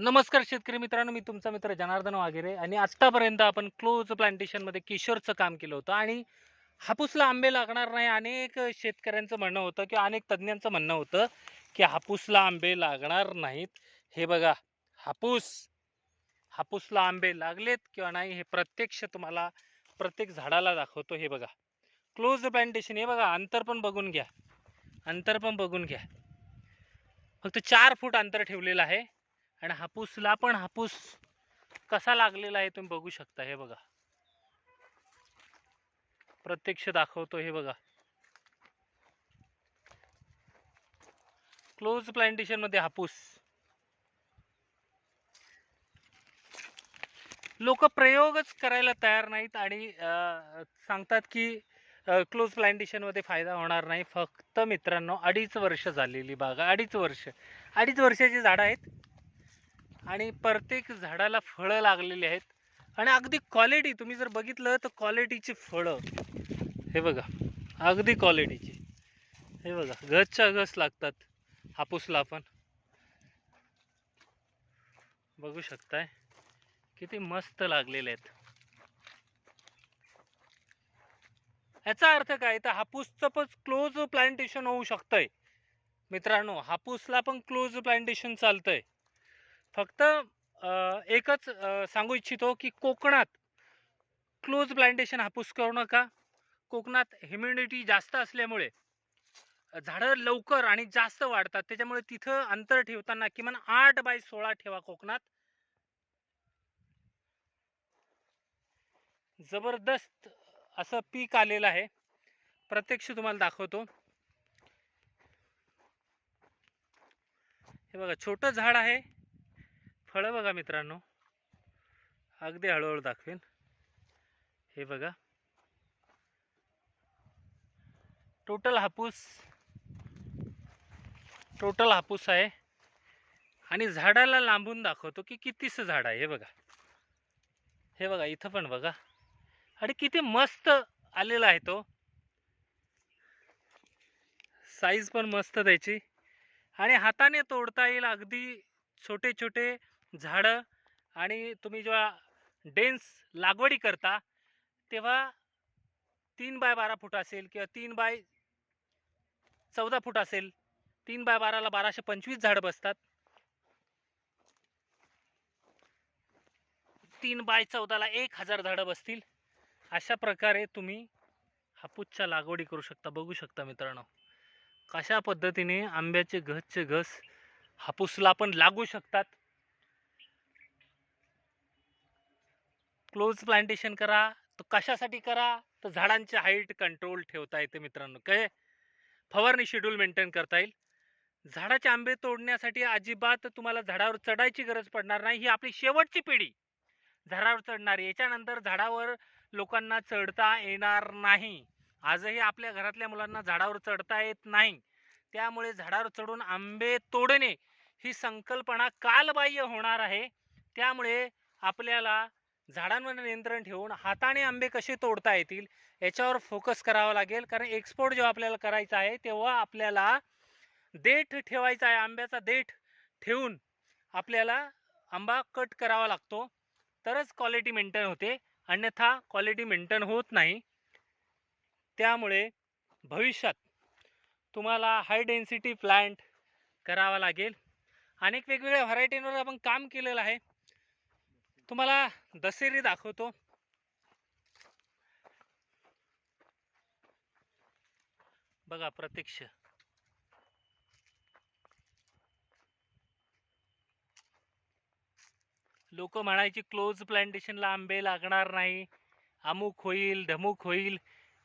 नमस्कार शेतकरी मित्रांनो मी तुमचा मित्र जनार्दन वागेरे आणि आत्तापर्यंत आपण क्लोज प्लांटेशनमध्ये किशोरचं काम केलं होतं आणि हापूसला आंबे लागणार नाही अनेक शेतकऱ्यांचं म्हणणं होतं किंवा अनेक तज्ज्ञांचं म्हणणं होतं की हापूसला आंबे लागणार नाहीत. हे बघा हापूस हापूसला आंबे लागलेत किंवा नाही हे प्रत्यक्ष तुम्हाला प्रत्येक झाडाला दाखवतो. हे बघा क्लोज प्लांटेशन हे बघा अंतर पण बघून घ्या अंतर पण बघून घ्या. फक्त चार फूट अंतर ठेवलेलं आहे. आणि हापूसला पण हापूस कसा लागलेला आहे तुम्ही बघू शकता हे बघा. प्रत्यक्ष दाखवतो हे बघा. क्लोज प्लांटेशनमध्ये हापूस. लोक प्रयोगच करायला तयार नाहीत आणि सांगतात की क्लोज प्लांटेशनमध्ये फायदा होणार नाही. फक्त मित्रांनो अडीच वर्ष झालेली बाग अडीच वर्ष. अडीच वर्षाची झाडं आहेत. आणि प्रत्येक झाडाला फळं लागलेली आहेत. आणि अगदी क्वालिटी तुम्ही जर बघितलं तर क्वालिटीची फळं. हे बघा अगदी क्वालिटीची हे बघा गजच्या गच लागतात हापूसला आपण. बघू शकताय किती मस्त लागलेले आहेत. याचा अर्थ काय तर हापूसचं पण क्लोज प्लांटेशन होऊ शकतंय. मित्रांनो हापूसला पण क्लोज प्लांटेशन चालतंय. फक्त एकच सांगू इच्छितो की कोकणात क्लोज प्लांटेशन हापूस करू नका. कोकणात ह्युमिडिटी जास्त असल्यामुळे झाडं लवकर आणि जास्त वाढतात. त्याच्यामुळे तिथं अंतर ठेवताना किमान आठ बाय सोळा ठेवा कोकणात. जबरदस्त असं पीक आलेलं आहे. प्रत्यक्ष तुम्हाला दाखवतो. हे बघा छोटं झाड आहे. फळं बघा मित्रांनो. अगदी हळूहळू दाखवेन. हे बघा. टोटल हापूस टोटल हापूस आहे. आणि झाडाला लांबून दाखवतो की कितीसं झाड आहे हे बघा. हे बघा इथं पण बघा. आणि किती मस्त आलेला आहे तो. साईज पण मस्त त्याची. आणि हाताने तोडता येईल अगदी छोटे छोटे झाडं आणि तुम्ही जेव्हा डेन्स लागवडी करता तेव्हा तीन बाय बारा फूट असेल किंवा तीन बाय चौदा फूट असेल तीन बाय बाराला बाराशे पंचवीस झाडं बसतात. तीन बाय चौदाला एक हजार झाडं बसतील. अशा प्रकारे तुम्ही हापूसच्या लागवडी करू शकता बघू शकता मित्रांनो. कशा पद्धतीने आंब्याचे घसचे घस हापूसला पण लागू शकतात. क्लोज प्लांटेशन करा तर कशासाठी करा? तर झाडांची हाईट कंट्रोल ठेवता येते मित्रांनो. काय फवारणी शेड्यूल मेंटेन करता येईल. झाडाचे आंबे तोडण्यासाठी अजिबात तुम्हाला झाडावर चढायची गरज पडणार नाही. ही आपली शेवटची पिढी झाडावर चढणारी. याच्यानंतर झाडावर लोकांना चढता येणार नाही. आजही आपल्या घरातल्या मुलांना झाडावर चढता येत नाही. त्यामुळे झाडावर चढून आंबे तोडणे ही संकल्पना कालबाह्य होणार आहे. त्यामुळे आपल्याला झाडांवर नियंत्रण ठेवून हाताने आंबे कसे तोडता येतील याच्यावर फोकस करावा लागेल. कारण एक्सपोर्ट जेव्हा आपल्याला करायचा आहे तेव्हा आपल्याला देठ ठेवायचा आहे आंब्याचा देठ ठेवून आपल्याला आंबा कट करावा लागतो. तरच क्वालिटी मेंटेन होते. अन्यथा क्वालिटी मेंटेन होत नाही. त्यामुळे भविष्यात तुम्हाला हाय डेन्सिटी प्लांट करावा लागेल. अनेक वेगवेगळ्या व्हरायटींवर आपण काम केलेलं आहे. तुम्हाला दशेरी दाखवतो. बघा प्रत्यक्ष. लोक म्हणायची क्लोज प्लांटेशनला आंबे लागणार नाही. अमुक होईल धमुक होईल.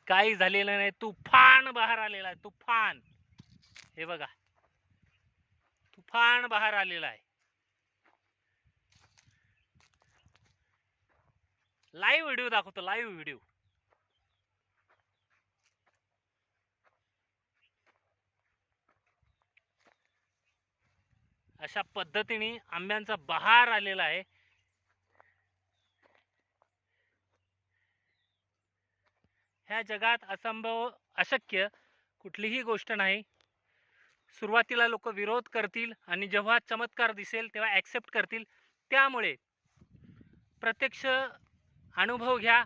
काही झालेलं नाही. तुफान बहार आलेला आहे तुफान. हे बघा. तुफान बहार आलेला आहे. लाईव्ह व्हिडिओ दाखवतो लाईव्ह व्हिडिओ अशा पद्धतीने आंब्यांचा बहार आलेला आहे. ह्या जगात असंभव अशक्य कुठलीही गोष्ट नाही. सुरुवातीला लोक विरोध करतील आणि जेव्हा चमत्कार दिसेल तेव्हा ॲक्सेप्ट करतील. त्यामुळे प्रत्यक्ष अनुभव घ्या.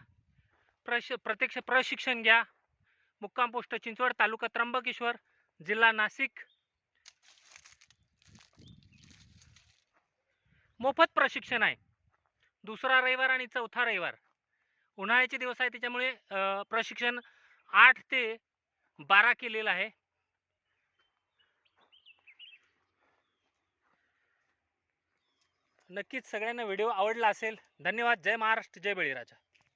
प्रश प्रत्यक्ष प्रशिक्षण घ्या. मुक्काम पोस्ट चिंचवड तालुका त्र्यंबकेश्वर जिल्हा नाशिक. मोफत प्रशिक्षण आहे. दुसरा रविवार आणि चौथा रविवार. उन्हाळ्याचे दिवस आहे त्याच्यामुळे प्रशिक्षण आठ ते बारा केलेलं आहे. नक्कीच सगळ्यांना व्हिडिओ आवडला असेल. धन्यवाद. जय महाराष्ट्र. जय बळीराजा.